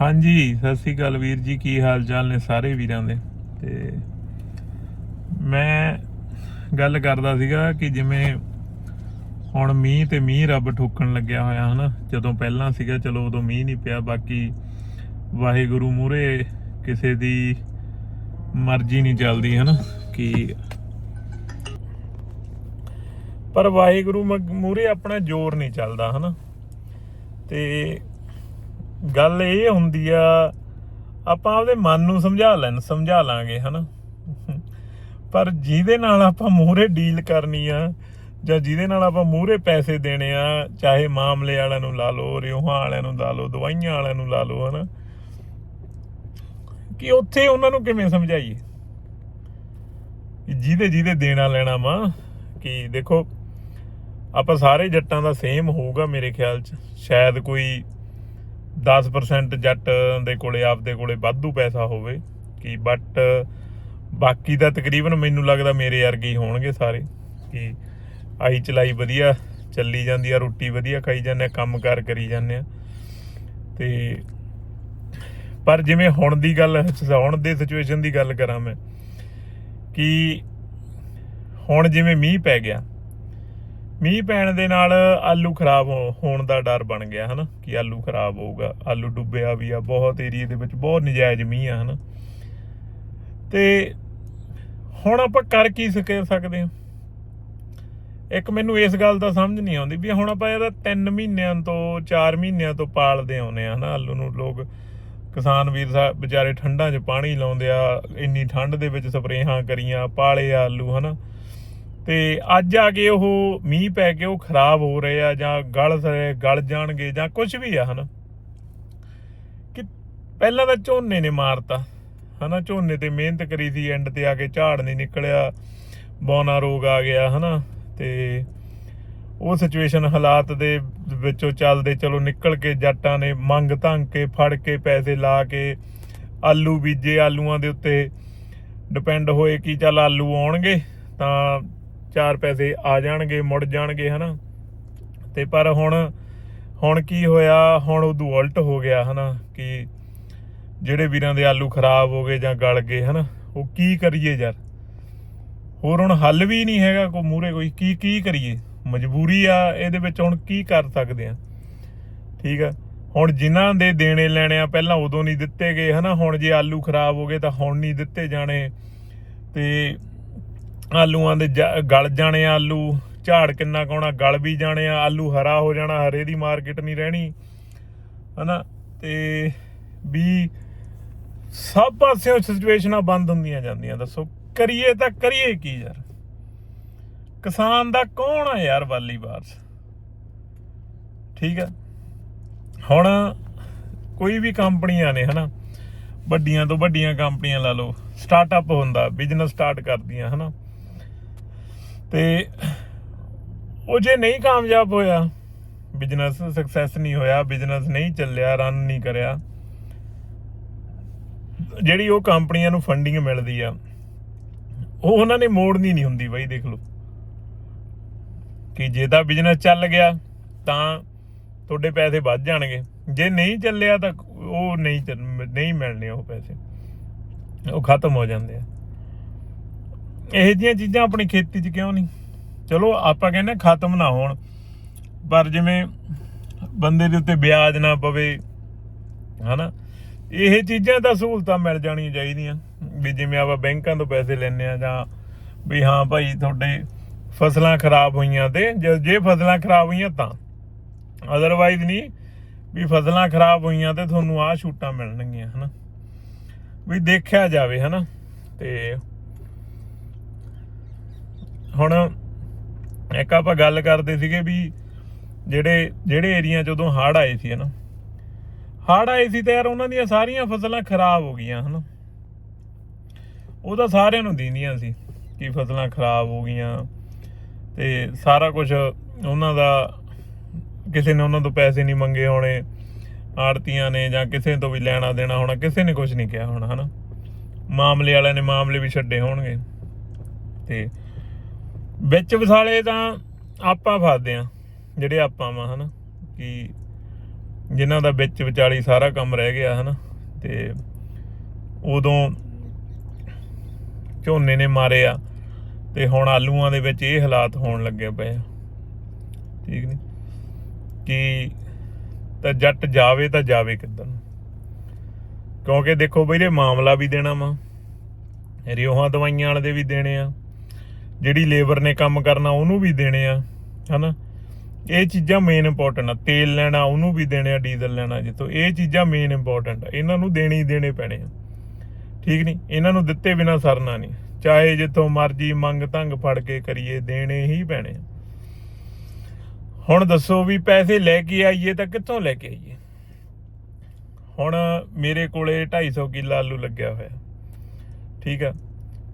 ਹਾਂਜੀ, ਸਤਿ ਸ੍ਰੀ ਅਕਾਲ ਵੀਰ ਜੀ, ਕੀ ਹਾਲ ਚਾਲ ਨੇ ਸਾਰੇ ਵੀਰਾਂ ਦੇ? ਤੇ ਮੈਂ ਗੱਲ ਕਰਦਾ ਸੀਗਾ ਕਿ ਜਿਵੇਂ ਹੁਣ ਮੀਂਹ ਤੇ ਮੀਂਹ ਰੱਬ ਠੋਕਣ ਲੱਗਿਆ ਹੋਇਆ, ਹਨਾ? ਜਦੋਂ ਪਹਿਲਾਂ ਸੀਗਾ, ਚਲੋ ਉਦੋਂ ਮੀਂਹ ਨਹੀਂ ਪਿਆ, ਬਾਕੀ ਵਾਹਿਗੁਰੂ ਮੂਰੇ ਕਿਸੇ ਦੀ ਮਰਜ਼ੀ ਨਹੀਂ ਚੱਲਦੀ, ਹਨਾ? ਕਿ ਪਰ ਵਾਹਿਗੁਰੂ ਮੂਰੇ ਆਪਣਾ ਜ਼ੋਰ ਨਹੀਂ ਚੱਲਦਾ, ਹਨਾ? ਤੇ ਗੱਲ ਇਹ ਹੁੰਦੀ ਆ, ਆਪਾਂ ਆਪਦੇ ਮਨ ਨੂੰ ਸਮਝਾ ਲੈਣ, ਸਮਝਾ ਲਾਂਗੇ, ਹਨਾ? ਪਰ ਜਿਹਦੇ ਨਾਲ ਆਪਾਂ ਮੂਹਰੇ ਡੀਲ ਕਰਨੀ ਆ, ਜਾਂ ਜਿਹਦੇ ਨਾਲ ਆਪਾਂ ਮੂਹਰੇ ਪੈਸੇ ਦੇਣੇ ਆ, ਚਾਹੇ ਮਾਮਲੇ ਵਾਲਿਆਂ ਨੂੰ ਲਾ ਲਓ, ਰਿਓਹਾਂ ਵਾਲਿਆਂ ਨੂੰ ਲਾ ਲਓ, ਦਵਾਈਆਂ ਵਾਲਿਆਂ ਨੂੰ ਲਾ ਲਓ, ਹਨਾ? ਕਿ ਉੱਥੇ ਉਹਨਾਂ ਨੂੰ ਕਿਵੇਂ ਸਮਝਾਈਏ? ਜਿਹਦੇ ਜਿਹਦੇ ਦੇਣਾ ਲੈਣਾ ਵਾ, ਕਿ ਦੇਖੋ, ਆਪਾਂ ਸਾਰੇ ਜੱਟਾਂ ਦਾ ਸੇਮ ਹੋਊਗਾ ਮੇਰੇ ਖਿਆਲ ਚ। ਸ਼ਾਇਦ ਕੋਈ 10% ਜੱਟ ਦੇ ਕੋਲੇ, ਆਪਦੇ ਕੋਲੇ ਵਾਧੂ ਪੈਸਾ ਹੋਵੇ ਕਿ ਬਟ ਬਾਕੀ ਦਾ ਤਕਰੀਬਨ ਮੈਨੂੰ ਲੱਗਦਾ ਮੇਰੇ ਵਰਗੇ ਹੀ ਹੋਣਗੇ ਸਾਰੇ ਕਿ ਆਈ ਚਲਾਈ ਵਧੀਆ, ਚੱਲੀ ਜਾਂਦੀ ਆ, ਰੋਟੀ ਵਧੀਆ ਖਾਈ ਜਾਂਦੇ ਆ ਕੰਮਕਾਰ ਕਰੀ ਜਾਂਦੇ ਆ। ਤੇ ਪਰ ਜਿਵੇਂ ਹੁਣ ਦੀ ਗੱਲ, ਹੁਣ ਦੇ ਸਿਚੁਏਸ਼ਨ ਦੀ ਗੱਲ ਕਰਾਂ ਮੈਂ ਕਿ ਹੁਣ ਜਿਵੇਂ ਮੀਂਹ ਪੈ ਗਿਆ ਮੀਂਹ ਪੈਣ ਦੇ ਨਾਲ ਆਲੂ ਖਰਾਬ ਹੋ- ਹੋਣ ਦਾ ਡਰ ਬਣ ਗਿਆ, ਹਨਾ? ਕਿ ਆਲੂ ਖਰਾਬ ਹੋਊਗਾ, ਆਲੂ ਡੁੱਬਿਆ ਵੀ ਆ, ਬਹੁਤ ਏਰੀਏ ਦੇ ਵਿੱਚ ਬਹੁਤ ਨਜਾਇਜ਼ ਮੀਂਹ ਆ, ਹਨਾ? ਤੇ ਹੁਣ ਆਪਾਂ ਕਰ ਕੀ ਸਕਦੇ ਹਾਂ? ਇੱਕ ਮੈਨੂੰ ਇਸ ਗੱਲ ਦਾ ਸਮਝ ਨਹੀਂ ਆਉਂਦੀ ਵੀ ਹੁਣ ਆਪਾਂ ਇਹਦਾ 3 ਮਹੀਨਿਆਂ ਤੋਂ 4 ਮਹੀਨਿਆਂ ਤੋਂ ਪਾਲਦੇ ਆਉਨੇ ਆ ਹਨਾ? ਆਲੂ ਨੂੰ ਲੋਕ, ਕਿਸਾਨ ਵੀਰ ਸਾਹਿਬ ਵਿਚਾਰੇ ਠੰਡਾਂ 'ਚ ਪਾਣੀ ਲਾਉਂਦੇ ਆ, ਇੰਨੀ ਠੰਡ ਦੇ ਵਿੱਚ ਸਪਰੇਹਾਂ ਕਰੀਆਂ, ਪਾਲੇ ਆਲੂ, ਹਨਾ? ਤੇ ਅੱਜ ਆ ਕੇ ਉਹ ਮੀਂਹ ਪੈ ਕੇ ਉਹ ਖਰਾਬ ਹੋ ਰਹੇ ਆ ਜਾਂ ਗਲ ਗਲ ਜਾਣਗੇ ਜਾਂ ਕੁਝ ਵੀ ਆ, ਹਨਾ? ਕਿ ਪਹਿਲਾਂ ਤਾਂ ਝੋਨੇ ਨੇ ਮਾਰਤਾ, ਹਨਾ? ਝੋਨੇ ਤੇ ਮਿਹਨਤ ਕਰੀ ਸੀ, ਐਂਡ ਤੇ ਆ ਕੇ ਝਾੜ ਨਹੀਂ ਨਿਕਲਿਆ, ਬੌਨਾ ਰੋਗ ਆ ਗਿਆ, ਹਨਾ? ਤੇ ਉਹ ਸਿਚੁਏਸ਼ਨ ਹਾਲਾਤ ਦੇ ਵਿੱਚੋਂ ਚੱਲਦੇ, ਚਲੋ ਨਿਕਲ ਕੇ ਜੱਟਾਂ ਨੇ ਮੰਗ ਧੰਗ ਕੇ, ਫੜ ਕੇ, ਪੈਸੇ ਲਾ ਕੇ, ਆਲੂ ਬੀਜੇ, ਆਲੂਆਂ ਦੇ ਉੱਤੇ ਡਿਪੈਂਡ ਹੋਏ ਕਿ ਚੱਲ ਆਲੂ ਆਉਣਗੇ, ਤਾਂ ਚਾਰ ਪੈਸੇ ਆ ਜਾਣਗੇ, ਮੁੜ ਜਾਣਗੇ, ਹਨਾ? ਤੇ ਪਰ ਹੁਣ ਹੁਣ ਕੀ ਹੋਇਆ? ਹੁਣ ਉਦੋਂ ਉਲਟ ਹੋ ਗਿਆ, ਹਨਾ? ਕਿ ਜਿਹੜੇ ਵੀਰਾਂ ਦੇ ਆਲੂ ਖਰਾਬ ਹੋ ਗਏ ਜਾਂ ਗਲ ਗਏ, ਹਨਾ? ਉਹ ਕੀ ਕਰੀਏ ਯਾਰ? ਹੋਰ ਹੁਣ ਹੱਲ ਵੀ ਨਹੀਂ ਹੈਗਾ ਕੋ ਮੂਰੇ ਕੋਈ। ਕੀ ਕੀ ਕਰੀਏ? ਮਜਬੂਰੀ ਆ, ਇਹਦੇ ਵਿੱਚ ਹੁਣ ਕੀ ਕਰ ਸਕਦੇ ਆ? ਠੀਕ ਆ? ਹੁਣ ਜਿਨ੍ਹਾਂ ਦੇ ਦੇਣੇ ਲੈਣੇ ਆ, ਪਹਿਲਾਂ ਉਦੋਂ ਨਹੀਂ ਦਿੱਤੇ ਗਏ, ਹਨਾ? ਹੁਣ ਜੇ ਆਲੂ ਖਰਾਬ ਹੋ ਗਏ ਤਾਂ ਹੁਣ ਨਹੀਂ ਦਿੱਤੇ ਜਾਣੇ। ਤੇ ਆਲੂਆਂ ਦੇ ਜ- ਗਲ ਜਾਣੇ ਆਲੂ, ਝਾੜ ਕਿੰਨਾ ਕਾਉਣਾ ਗਲ ਵੀ ਜਾਣੇ ਆ, ਆਲੂ ਹਰਾ ਹੋ ਜਾਣਾ, ਹਰੇ ਦੀ ਮਾਰਕੀਟ ਨਹੀਂ ਰਹਿਣੀ, ਹਨਾ? ਤੇ ਵੀ ਸਭ ਪਾਸਿਓਂ ਸਿਚੁਏਸ਼ਨਾਂ ਬੰਦ ਹੁੰਦੀਆਂ ਜਾਂਦੀਆਂ, ਦੱਸੋ, ਕਰੀਏ ਤਾਂ ਕਰੀਏ ਕੀ ਯਾਰ? ਕਿਸਾਨ ਦਾ ਕੌਣ ਆ ਯਾਰ ਵਾਲੀ ਬਾਰਸ ਠੀਕ ਆ? ਹੁਣ ਕੋਈ ਵੀ ਕੰਪਨੀਆਂ ਨੇ, ਹਨਾ? ਵੱਡੀਆਂ ਤੋਂ ਵੱਡੀਆਂ ਕੰਪਨੀਆਂ ਲਾ ਲਓ ਸਟਾਰਟਅਪ ਹੁੰਦਾ ਬਿਜ਼ਨਸ ਸਟਾਰਟ ਕਰਦੀਆਂ, ਹਨਾ? ਤੇ ਉਹ ਜੇ ਨਹੀਂ ਕਾਮਯਾਬ ਹੋਇਆ ਬਿਜ਼ਨਸ ਸਕਸੈਸ ਨਹੀਂ ਹੋਇਆ ਬਿਜ਼ਨਸ ਨਹੀਂ ਚੱਲਿਆ ਰਨ ਨਹੀਂ ਕਰਿਆ, ਜਿਹੜੀ ਉਹ ਕੰਪਨੀਆਂ ਨੂੰ ਫੰਡਿੰਗ ਮਿਲਦੀ ਆ, ਉਹ ਉਹਨਾਂ ਨੇ ਮੋੜਨੀ ਨਹੀਂ ਹੁੰਦੀ ਬਾਈ, ਦੇਖ ਲਓ। ਕਿ ਜੇ ਤਾਂ ਬਿਜ਼ਨਸ ਚੱਲ ਗਿਆ, ਤਾਂ ਤੁਹਾਡੇ ਪੈਸੇ ਵੱਧ ਜਾਣਗੇ। ਜੇ ਨਹੀਂ ਚੱਲਿਆ ਤਾਂ ਉਹ ਨਹੀਂ ਚੱਲ- ਨਹੀਂ ਮਿਲਣੇ ਉਹ ਪੈਸੇ। ਉਹ ਖਤਮ ਹੋ ਜਾਂਦੇ ਆ। ਇਹੋ ਜਿਹੀਆਂ ਚੀਜ਼ਾਂ ਆਪਣੀ ਖੇਤੀ 'ਚ ਕਿਉਂ ਨਹੀਂ? ਚਲੋ, ਆਪਾਂ ਕਹਿੰਦੇ ਖਤਮ ਨਾ ਹੋਣ। ਪਰ ਜਿਵੇਂ ਬੰਦੇ ਦੇ ਉੱਤੇ ਵਿਆਜ ਨਾ ਪਵੇ, ਹਨਾ? ਇਹ ਚੀਜ਼ਾਂ ਤਾਂ ਸਹੂਲਤਾਂ ਮਿਲ ਜਾਣੀਆਂ ਚਾਹੀਦੀਆਂ। ਵੀ ਜਿਵੇਂ ਆਪਾਂ ਬੈਂਕਾਂ ਤੋਂ ਪੈਸੇ ਲੈਣੇ ਆ ਜਾਂ ਵੀ ਹਾਂ ਭਾਈ ਤੁਹਾਡੇ ਫਸਲਾਂ ਖਰਾਬ ਹੋਈਆਂ ਤੇ ਜੇ ਫਸਲਾਂ ਖਰਾਬ ਹੋਈਆਂ ਤਾਂ। ਅਦਰਵਾਈਜ਼ ਨਹੀਂ, ਵੀ ਫਸਲਾਂ ਖਰਾਬ ਹੋਈਆਂ ਤੇ ਤੁਹਾਨੂੰ ਆਹ ਛੂਟਾਂ ਮਿਲਣਗੀਆਂ, ਹਨਾ? ਵੀ ਦੇਖਿਆ ਜਾਵੇ, ਹਨਾ? ਤੇ ਹੁਣ ਇੱਕ ਆਪਾਂ ਗੱਲ ਕਰਦੇ ਸੀਗੇ ਵੀ ਜਿਹੜੇ ਜਿਹੜੇ ਏਰੀਆ ਜਦੋਂ ਹੜ੍ਹ ਆਏ ਸੀ, ਹਨਾ? ਹੜ੍ਹ ਆਏ ਸੀ ਤੇ ਯਾਰ ਉਹਨਾਂ ਦੀਆਂ ਸਾਰੀਆਂ ਫਸਲਾਂ ਖਰਾਬ ਹੋ ਗਈਆਂ, ਹਨਾ? ਉਹ ਤਾਂ ਸਾਰਿਆਂ ਨੂੰ ਦਿੰਦੀਆਂ ਸੀ ਕਿ ਫਸਲਾਂ ਖਰਾਬ ਹੋ ਗਈਆਂ ਤੇ ਸਾਰਾ ਕੁਝ ਉਹਨਾਂ ਦਾ, ਕਿਸੇ ਨੇ ਉਹਨਾਂ ਤੋਂ ਪੈਸੇ ਨਹੀਂ ਮੰਗੇ ਹੋਣੇ, ਆੜਤੀਆਂ ਨੇ ਜਾਂ ਕਿਸੇ ਤੋਂ ਵੀ ਲੈਣਾ ਦੇਣਾ ਹੋਣਾ, ਕਿਸੇ ਨੇ ਕੁਝ ਨਹੀਂ ਕਿਹਾ ਹੋਣਾ, ਹਨਾ? ਮਾਮਲੇ ਵਾਲਿਆਂ ਨੇ ਮਾਮਲੇ ਵੀ ਛੱਡੇ ਹੋਣਗੇ ਤੇ ਵਿੱਚ ਵਿਸਾਲੇ ਤਾਂ ਆਪਾਂ ਫਸਦੇ ਆ ਜਿਹੜੇ ਆਪਾਂ ਵਾ, ਹਨਾ, ਕਿ ਜਿਨ੍ਹਾਂ ਦਾ ਵਿੱਚ ਵਿਚਾਲੀ ਸਾਰਾ ਕੰਮ ਰਹਿ ਗਿਆ, ਹਨਾ, ਤੇ ਉਦੋਂ ਝੋਨੇ ਨੇ ਮਾਰੇ ਆ ਤੇ ਹੁਣ ਆਲੂਆਂ ਦੇ ਵਿੱਚ ਇਹ ਹਾਲਾਤ ਹੋਣ ਲੱਗੇ ਪਏ ਆ। ਠੀਕ ਨਹੀਂ ਕਿ ਤਾਂ ਜੱਟ ਜਾਵੇ ਤਾਂ ਜਾਵੇ ਕਿੱਧਰ ਨੂੰ। ਕਿਉਂਕਿ ਦੇਖੋ ਵੀਰੇ, ਮਾਮਲਾ ਵੀ ਦੇਣਾ ਵਾ, ਰਿਓਹਾਂ ਦਵਾਈਆਂ ਵਾਲੇ ਦੇ ਵੀ ਦੇਣੇ ਆ। ਜਿਹੜੀ ਲੇਬਰ ਨੇ ਕੰਮ ਕਰਨਾ ਉਹਨੂੰ ਵੀ ਦੇਣੇ ਆ, ਹਨਾ? ਇਹ ਚੀਜ਼ਾਂ ਮੇਨ ਇੰਪੋਰਟੈਂਟ ਆ। ਤੇਲ ਲੈਣਾ ਉਹਨੂੰ ਵੀ ਦੇਣੇ ਆ, ਡੀਜ਼ਲ ਲੈਣਾ ਜਿੱਤੋਂ ਇਹ ਚੀਜ਼ਾਂ ਮੇਨ ਇੰਪੋਰਟੈਂਟ ਆ। ਇਹਨਾਂ ਨੂੰ ਦੇਣੇ ਹੀ ਦੇਣੇ ਪੈਣੇ ਆ। ਠੀਕ ਨਹੀਂ ਇਹਨਾਂ ਨੂੰ ਦਿੱਤੇ ਬਿਨਾ ਸਰਨਾ ਨਹੀਂ ਚਾਹੇ ਜਿੱਥੋਂ ਮਰਜ਼ੀ ਮੰਗ ਤੰਗ ਫੜ ਕੇ ਕਰੀਏ, ਦੇਣੇ ਹੀ ਪੈਣੇ ਆ। ਹੁਣ ਦੱਸੋ ਵੀ ਪੈਸੇ ਲੈ ਕੇ ਆਈਏ ਤਾਂ ਕਿੱਥੋਂ ਲੈ ਕੇ ਆਈਏ? ਹੁਣ ਮੇਰੇ ਕੋਲੇ 250 ਕਿੱਲਾ ਆਲੂ ਲੱਗਿਆ ਹੋਇਆ। ਠੀਕ ਆ?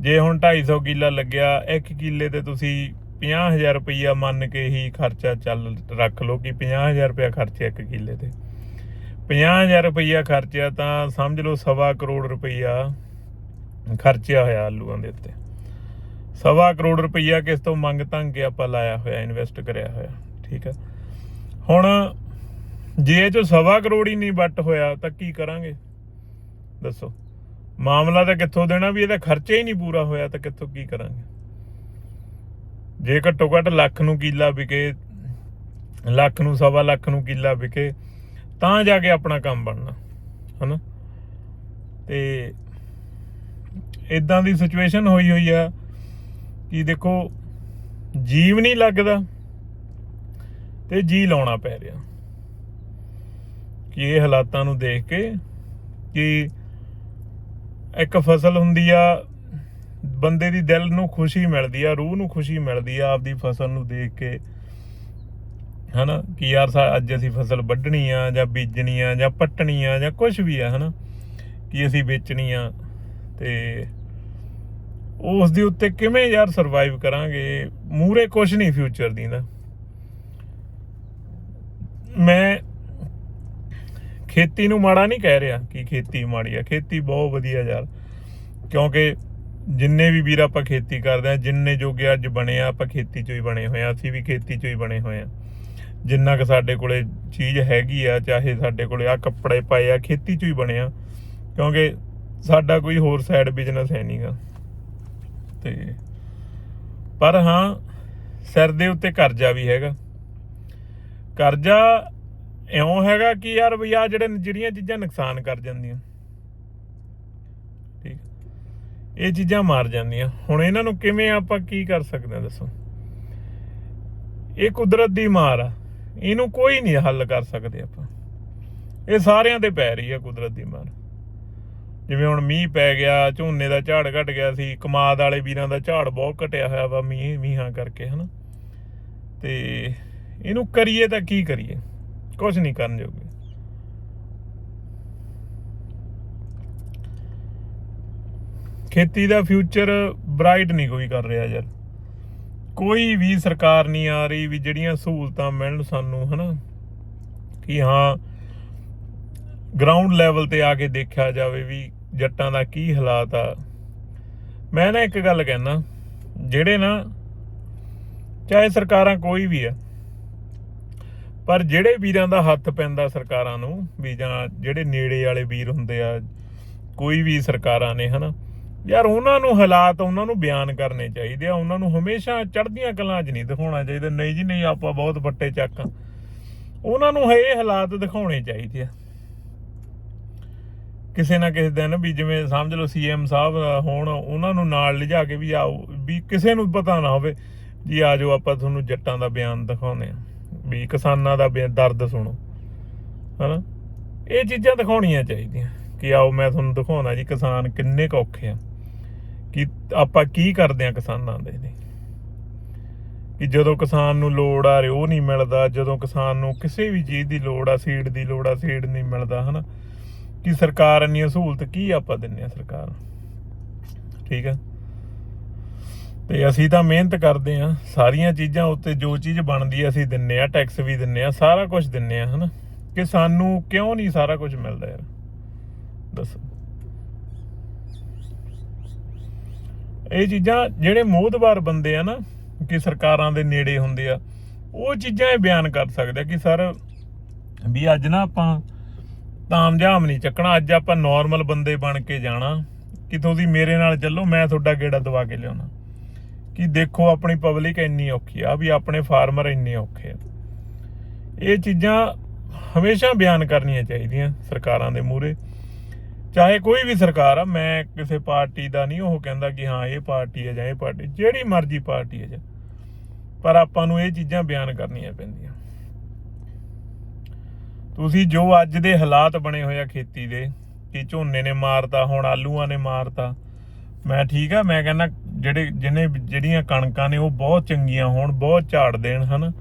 ਜੇ ਹੁਣ 250 ਕਿੱਲਾ ਲੱਗਿਆ 1 ਕਿੱਲੇ ਤੇ ਤੁਸੀਂ 50000 ਰੁਪਈਆ ਮੰਨ ਕੇ ਹੀ ਖਰਚਾ ਚੱਲ ਰੱਖ ਲਓ ਕਿ 50000 ਰੁਪਇਆ ਖਰਚਿਆ 1 ਕਿੱਲੇ ਤੇ। 50000 ਰੁਪਈਆ ਖਰਚਿਆ ਤਾਂ ਸਮਝ ਲਓ ਸਵਾ ਕਰੋੜ ਰੁਪਈਆ ਖਰਚਿਆ ਹੋਇਆ ਆਲੂਆਂ ਦੇ ਉੱਤੇ। ਸਵਾ ਕਰੋੜ ਰੁਪਈਆ ਕਿਸ ਤੋਂ ਮੰਗ ਤੰਗ ਕੇ ਆਪਾਂ ਲਾਇਆ ਹੋਇਆ ਇਨਵੈਸਟ ਕਰਿਆ ਹੋਇਆ, ਠੀਕ ਆ? ਹੁਣ ਜੇ ਇਹ ਚੋਂ ਸਵਾ ਕਰੋੜ ਹੀ ਨਹੀਂ ਵੱਟ ਹੋਇਆ ਤਾਂ ਕੀ ਕਰਾਂਗੇ? ਦੱਸੋ। ਮਾਮਲਾ ਤਾਂ ਕਿੱਥੋਂ ਦੇਣਾ ਵੀ ਇਹਦਾ ਖਰਚਾ ਹੀ ਨਹੀਂ ਪੂਰਾ ਹੋਇਆ ਤਾਂ ਕਿੱਥੋਂ ਕੀ ਕਰਾਂਗੇ? ਜੇ ਘੱਟੋ ਘੱਟ ਲੱਖ ਨੂੰ ਕਿੱਲਾ ਵਿਕੇ, ਲੱਖ ਨੂੰ, ਸਵਾ ਲੱਖ ਨੂੰ ਕਿੱਲਾ ਵਿਕੇ, ਤਾਂ ਜਾ ਕੇ ਆਪਣਾ ਕੰਮ ਬਣਨਾ, ਹਨਾ? ਤੇ ਇਦਾਂ ਦੀ ਸਿਚੁਏਸ਼ਨ ਹੋਈ ਹੋਈ ਆ ਕਿ ਦੇਖੋ, ਜੀਵ ਨਹੀਂ ਲੱਗਦਾ ਤੇ ਜੀ ਲਾਉਣਾ ਪੈ ਰਿਹਾ। ਕਿ ਇਹ ਹਾਲਾਤਾਂ ਨੂੰ ਦੇਖ ਕੇ ਕਿ ਇੱਕ ਫਸਲ ਹੁੰਦੀ ਆ, ਬੰਦੇ ਦੀ ਦਿਲ ਨੂੰ ਖੁਸ਼ੀ ਮਿਲਦੀ ਆ, ਰੂਹ ਨੂੰ ਖੁਸ਼ੀ ਮਿਲਦੀ ਆ ਆਪਦੀ ਫਸਲ ਨੂੰ ਦੇਖ ਕੇ। ਹਨਾ, ਕਿ ਯਾਰ ਸਾ- ਅੱਜ ਅਸੀਂ ਫਸਲ ਵੱਢਣੀ ਆ ਜਾਂ ਬੀਜਣੀ ਆ ਜਾਂ ਪੱਟਣੀ ਆ ਜਾਂ ਕੁਝ ਵੀ ਆ, ਹਨਾ, ਕਿ ਅਸੀਂ ਵੇਚਣੀ ਆ। ਤੇ ਉਸ ਦੇ ਉੱਤੇ ਕਿਵੇਂ ਯਾਰ ਸਰਵਾਈਵ ਕਰਾਂਗੇ ਮੂਰੇ ਕੁਝ ਨਹੀਂ ਫਿਊਚਰ ਦੀ ਦਾ ਮੈਂ ਖੇਤੀ ਨੂੰ ਮਾੜਾ ਨਹੀਂ ਕਹਿ ਰਿਹਾ ਕਿ ਖੇਤੀ ਮਾੜੀ ਆ, ਖੇਤੀ ਬਹੁਤ ਵਧੀਆ ਯਾਰ। ਕਿਉਂਕਿ ਜਿੰਨੇ ਵੀ ਵੀਰ ਆਪਾਂ ਖੇਤੀ ਕਰਦੇ ਆ ਜਿੰਨੇ ਜੋਗੇ ਅੱਜ ਬਣੇ ਆ, ਆਪਾਂ ਖੇਤੀ ਚੋਂ ਹੀ ਬਣੇ ਹੋਏ ਆ ਅਸੀਂ ਵੀ ਖੇਤੀ ਚੋਂ ਹੀ ਬਣੇ ਹੋਏ ਆ ਜਿੰਨਾ ਕਿ ਸਾਡੇ ਕੋਲੇ ਚੀਜ਼ ਹੈਗੀ ਆ, ਚਾਹੇ ਸਾਡੇ ਕੋਲੇ ਆ ਕੱਪੜੇ ਪਾਏ ਆ, ਖੇਤੀ ਚੋਂ ਹੀ ਬਣੇ ਆ। ਕਿਉਂਕਿ ਸਾਡਾ ਕੋਈ ਹੋਰ ਸਾਈਡ ਬਿਜ਼ਨਸ ਹੈ ਨਹੀਂਗਾ ਤੇ ਪਰ ਹਾਂ, ਸਿਰ ਦੇ ਉੱਤੇ ਕਰਜ਼ਾ ਵੀ ਹੈਗਾ। ਕਰਜ਼ਾ ਇਉਂ ਹੈਗਾ ਕਿ ਯਾਰ ਵੀ ਆ ਜਿਹੜੇ ਜਿਹੜੀਆਂ ਚੀਜ਼ਾਂ ਨੁਕਸਾਨ ਕਰ ਜਾਂਦੀਆਂ। ਠੀਕ। ਇਹ ਚੀਜ਼ਾਂ ਮਾਰ ਜਾਂਦੀਆਂ। ਹੁਣ ਇਹਨਾਂ ਨੂੰ ਕਿਵੇਂ ਆਪਾਂ ਕੀ ਕਰ ਸਕਦੇ ਹਾਂ ਦੱਸੋ? ਇਹ ਕੁਦਰਤ ਦੀ ਮਾਰ ਆ। ਇਹਨੂੰ ਕੋਈ ਨਹੀਂ ਹੱਲ ਕਰ ਸਕਦੇ ਆਪਾਂ। ਇਹ ਸਾਰਿਆਂ ਤੇ ਪੈ ਰਹੀ ਆ ਕੁਦਰਤ ਦੀ ਮਾਰ। ਜਿਵੇਂ ਹੁਣ ਮੀਂਹ ਪੈ ਗਿਆ, ਝੋਨੇ ਦਾ ਝਾੜ ਘਟ ਗਿਆ ਸੀ, ਕਮਾਦ ਵਾਲੇ ਵੀਰਾਂ ਦਾ ਝਾੜ ਬਹੁਤ ਘਟਿਆ ਹੋਇਆ ਵਾ ਮੀਂਹ, ਮੀਂਹਾਂ ਕਰਕੇ, ਹਨਾ। ਤੇ ਇਹਨੂੰ ਕਰੀਏ ਤਾਂ ਕੀ ਕਰੀਏ? ਕੁਝ ਨਹੀਂ ਕਰਨ ਜੋਗੇ। ਖੇਤੀ ਦਾ ਫਿਊਚਰ ਬ੍ਰਾਈਟ ਨਹੀਂ ਕੋਈ ਕਰ ਰਿਹਾ ਯਾਰ। ਕੋਈ ਵੀ ਸਰਕਾਰ ਨਹੀਂ ਆ ਰਹੀ ਵੀ ਜਿਹੜੀਆਂ ਸਹੂਲਤਾਂ ਮਿਲਣ ਸਾਨੂੰ, ਹਨਾ? ਕਿ ਹਾਂ ਗਰਾਊਂਡ ਲੈਵਲ ਤੇ ਆ ਕੇ ਦੇਖਿਆ ਜਾਵੇ ਵੀ ਜੱਟਾਂ ਦਾ ਕੀ ਹਾਲਾਤ ਆ। ਮੈਂ ਨਾ ਇੱਕ ਗੱਲ ਕਹਿਣਾ ਜਿਹੜੇ ਨਾ, ਚਾਹੇ ਸਰਕਾਰਾਂ ਕੋਈ ਵੀ ਆ ਪਰ ਜਿਹੜੇ ਵੀਰਾਂ ਦਾ ਹੱਥ ਪੈਂਦਾ ਸਰਕਾਰਾਂ ਨੂੰ, ਵੀ ਜਾਂ ਜਿਹੜੇ ਨੇੜੇ ਵਾਲੇ ਵੀਰ ਹੁੰਦੇ ਆ, ਕੋਈ ਵੀ ਸਰਕਾਰਾਂ ਨੇ, ਹਨਾ? ਯਾਰ ਉਹਨਾਂ ਨੂੰ ਹਾਲਾਤ ਉਹਨਾਂ ਨੂੰ ਬਿਆਨ ਕਰਨੇ ਚਾਹੀਦੇ ਆ, ਉਹਨਾਂ ਨੂੰ ਹਮੇਸ਼ਾ ਚੜ੍ਹਦੀਆਂ ਕਲਾਂ 'ਚ ਨਹੀਂ ਦਿਖਾਉਣਾ ਚਾਹੀਦਾ, ਨਹੀਂ ਜੀ, ਨਹੀਂ ਆਪਾਂ ਬਹੁਤ ਵੱਟੇ ਚੱਕ ਆ। ਉਹਨਾਂ ਨੂੰ ਇਹ ਹਾਲਾਤ ਦਿਖਾਉਣੇ ਚਾਹੀਦੇ ਆ। ਕਿਸੇ ਨਾ ਕਿਸੇ ਦਿਨ ਵੀ ਜਿਵੇਂ ਸਮਝ ਲਓ ਸੀਐਮ ਸਾਹਿਬ ਹੋਣ, ਉਹਨਾਂ ਨੂੰ ਨਾਲ ਲਿਜਾ ਕੇ ਵੀ ਆਓ, ਵੀ ਕਿਸੇ ਨੂੰ ਪਤਾ ਨਾ ਹੋਵੇ ਜੀ ਆਜੋ ਆਪਾਂ ਤੁਹਾਨੂੰ ਜੱਟਾਂ ਦਾ ਬਿਆਨ ਦਿਖਾਉਨੇ ਆ। ਵੀ ਕਿਸਾਨਾਂ ਦਾ ਬਿਆਨ- ਦਰਦ ਸੁਣੋ। ਹਨਾ? ਇਹ ਚੀਜ਼ਾਂ ਦਿਖਾਉਣੀਆਂ ਚਾਹੀਦੀਆਂ ਕਿ ਆਓ ਮੈਂ ਤੁਹਾਨੂੰ ਦਿਖਾਉਣਾ ਜੀ ਕਿਸਾਨ ਕਿੰਨੇ ਕੁ ਔਖੇ ਆ। ਕਿ ਆਪਾਂ ਕੀ ਕਰਦੇ ਆ ਕਿਸਾਨਾਂ ਦੇ ਲਈ? ਕਿ ਜਦੋਂ ਕਿਸਾਨ ਨੂੰ ਲੋੜ ਆ ਰਹੀ, ਉਹ ਨਹੀਂ ਮਿਲਦਾ। ਜਦੋਂ ਕਿਸਾਨ ਨੂੰ ਕਿਸੇ ਵੀ ਚੀਜ਼ ਦੀ ਲੋੜ ਆ, ਸੀਡ ਦੀ ਲੋੜ ਆ, ਸੀਡ ਨਹੀਂ ਮਿਲਦਾ, ਹਨਾ? ਕਿ ਸਰਕਾਰ ਇੰਨੀਆਂ ਸਹੂਲਤ ਕੀ ਆਪਾਂ ਦਿੰਨੇ ਆ ਸਰਕਾਰ ਠੀਕ ਆ? ਤੇ ਅਸੀਂ ਤਾਂ ਮਿਹਨਤ ਕਰਦੇ ਆ ਸਾਰੀਆਂ ਚੀਜ਼ਾਂ ਉੱਤੇ ਜੋ ਚੀਜ਼ ਬਣਦੀ ਆ ਅਸੀਂ ਦਿੰਨੇ ਆ ਟੈਕਸ ਵੀ ਦਿੰਨੇ ਆ ਸਾਰਾ ਕੁਝ ਦਿੰਨੇ ਆ ਹਨਾ? ਕਿ ਸਾਨੂੰ ਕਿਉਂ ਨਹੀਂ ਸਾਰਾ ਕੁਝ ਮਿਲਦਾ ਯਾਰ? ਦੱਸੋ। ਇਹ ਚੀਜ਼ਾਂ ਜਿਹੜੇ ਮੋਹਦਵਾਰ ਬੰਦੇ ਆ ਨਾ, ਕਿ ਸਰਕਾਰਾਂ ਦੇ ਨੇੜੇ ਹੁੰਦੇ ਆ, ਉਹ ਚੀਜ਼ਾਂ ਇਹ ਬਿਆਨ ਕਰ ਸਕਦੇ ਆ ਕਿ ਸਰ, ਵੀ ਅੱਜ ਨਾ ਆਪਾਂ ਤਾਮਝਾਮ ਨਹੀਂ ਚੱਕਣਾ, ਅੱਜ ਆਪਾਂ ਨਾਰਮਲ ਬੰਦੇ ਬਣ ਕੇ ਜਾਣਾ, ਕਿ ਤੁਸੀਂ ਮੇਰੇ ਨਾਲ ਚੱਲੋ, ਮੈਂ ਤੁਹਾਡਾ ਗੇੜਾ ਦਵਾ ਕੇ ਲਿਆਉਣਾ। ਕਿ ਦੇਖੋ ਆਪਣੀ ਪਬਲਿਕ ਇੰਨੀ ਔਖੀ ਆ, ਵੀ ਆਪਣੇ ਫਾਰਮਰ ਇੰਨੇ ਔਖੇ ਆ। ਇਹ ਚੀਜ਼ਾਂ ਹਮੇਸ਼ਾ ਬਿਆਨ ਕਰਨੀਆਂ ਚਾਹੀਦੀਆਂ ਸਰਕਾਰਾਂ ਦੇ ਮੂਹਰੇ। ਚਾਹੇ ਕੋਈ ਵੀ ਸਰਕਾਰ ਆ, ਮੈਂ ਕਿਸੇ ਪਾਰਟੀ ਦਾ ਨਹੀਂ, ਉਹ ਕਹਿੰਦਾ ਕਿ ਹਾਂ, ਇਹ ਪਾਰਟੀ ਹੈ ਜਾਂ ਇਹ ਪਾਰਟੀ, ਜਿਹੜੀ ਮਰਜ਼ੀ ਪਾਰਟੀ ਹੈ ਜਾਂ। ਪਰ ਆਪਾਂ ਨੂੰ ਇਹ ਚੀਜ਼ਾਂ ਬਿਆਨ ਕਰਨੀਆਂ ਪੈਂਦੀਆਂ। ਤੁਸੀਂ ਜੋ ਅੱਜ ਦੇ ਹਾਲਾਤ ਬਣੇ ਹੋਏ ਆ ਖੇਤੀ ਦੇ, ਕਿ ਝੋਨੇ ਨੇ ਮਾਰਤਾ, ਹੁਣ ਆਲੂਆਂ ਨੇ ਮਾਰਤਾ, ਮੈਂ ਠੀਕ ਆ, ਮੈਂ ਕਹਿੰਦਾ ਜਿਹੜੇ ਜਿਹਨੇ ਜਿਹੜੀਆਂ ਕਣਕਾਂ ਨੇ ਉਹ ਬਹੁਤ ਚੰਗੀਆਂ ਹੋਣ, ਬਹੁਤ ਝਾੜ ਦੇਣ, ਹਨ?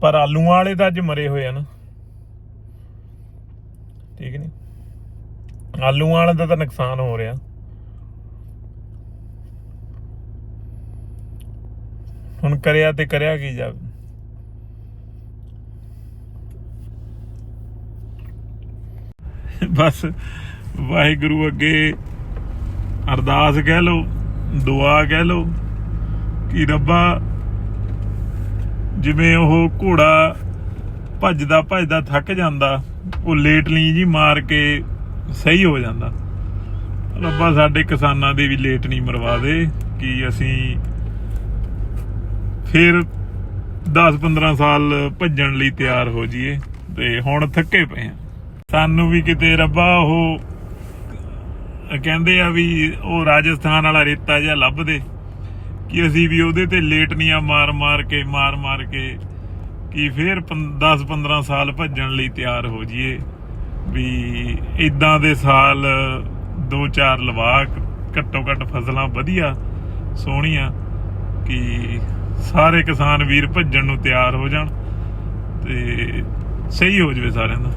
ਪਰ ਆਲੂਆਂ ਵਾਲੇ ਤਾਂ ਅੱਜ ਮਰੇ ਹੋਏ ਆ ਠੀਕ ਨਹੀਂ ਆਲੂਆਂ ਵਾਲੇ ਦਾ ਤਾਂ ਨੁਕਸਾਨ ਹੋ ਰਿਹਾ। ਹੁਣ ਕਰਿਆ ਤੇ ਕਰਿਆ ਕੀ ਜਾਵੇ ਬਸ ਵਾਹਿਗੁਰੂ ਅੱਗੇ ਅਰਦਾਸ ਕਹਿ ਲਓ। ਦੁਆ ਕਹਿ ਲਓ ਕਿ ਰੱਬਾ ਜਿਵੇਂ ਉਹ ਘੋੜਾ ਭੱਜਦਾ ਭੱਜਦਾ ਥੱਕ ਜਾਂਦਾ, ਉਹ ਲੇਟਲੀ ਜੀ ਮਾਰ ਕੇ ਸਹੀ ਹੋ ਜਾਂਦਾ। ਰੱਬਾ ਸਾਡੇ ਕਿਸਾਨਾਂ ਦੇ ਵੀ ਲੇਟ ਨਹੀਂ ਮਰਵਾ ਦੇ ਕਿ ਅਸੀਂ ਫਿਰ 10-15 ਸਾਲ ਭੱਜਣ ਲਈ ਤਿਆਰ ਹੋ ਜਾਈਏ ਤੇ ਹੁਣ ਥੱਕੇ ਪਏ ਆ। ਸਾਨੂੰ ਵੀ ਕਿਤੇ ਰੱਬਾ ਉਹ ਕਹਿੰਦੇ ਆ ਵੀ ਉਹ ਰਾਜਸਥਾਨ ਵਾਲਾ ਰੇਤਾ ਜਿਹਾ ਲੱਭਦੇ ਕਿ ਅਸੀਂ ਵੀ ਉਹਦੇ ਤੇ ਲੇਟਨੀਆਂ ਮਾਰ ਮਾਰ ਕੇ, ਮਾਰ ਮਾਰ ਕੇ ਕਿ ਫਿਰ 10 15 ਸਾਲ ਭੱਜਣ ਲਈ ਤਿਆਰ ਹੋ ਜਾਈਏ। ਵੀ ਇਦਾਂ ਦੇ ਸਾਲ 2-4 ਲਵਾ ਘੱਟੋ ਘੱਟ ਫਸਲਾਂ ਵਧੀਆ, ਸੋਹਣੀਆਂ ਕਿ ਸਾਰੇ ਕਿਸਾਨ ਵੀਰ ਭੱਜਣ ਨੂੰ ਤਿਆਰ ਹੋ ਜਾਣ ਤੇ ਸਹੀ ਹੋ ਜਵੇ ਸਾਰਿਆਂ ਦਾ।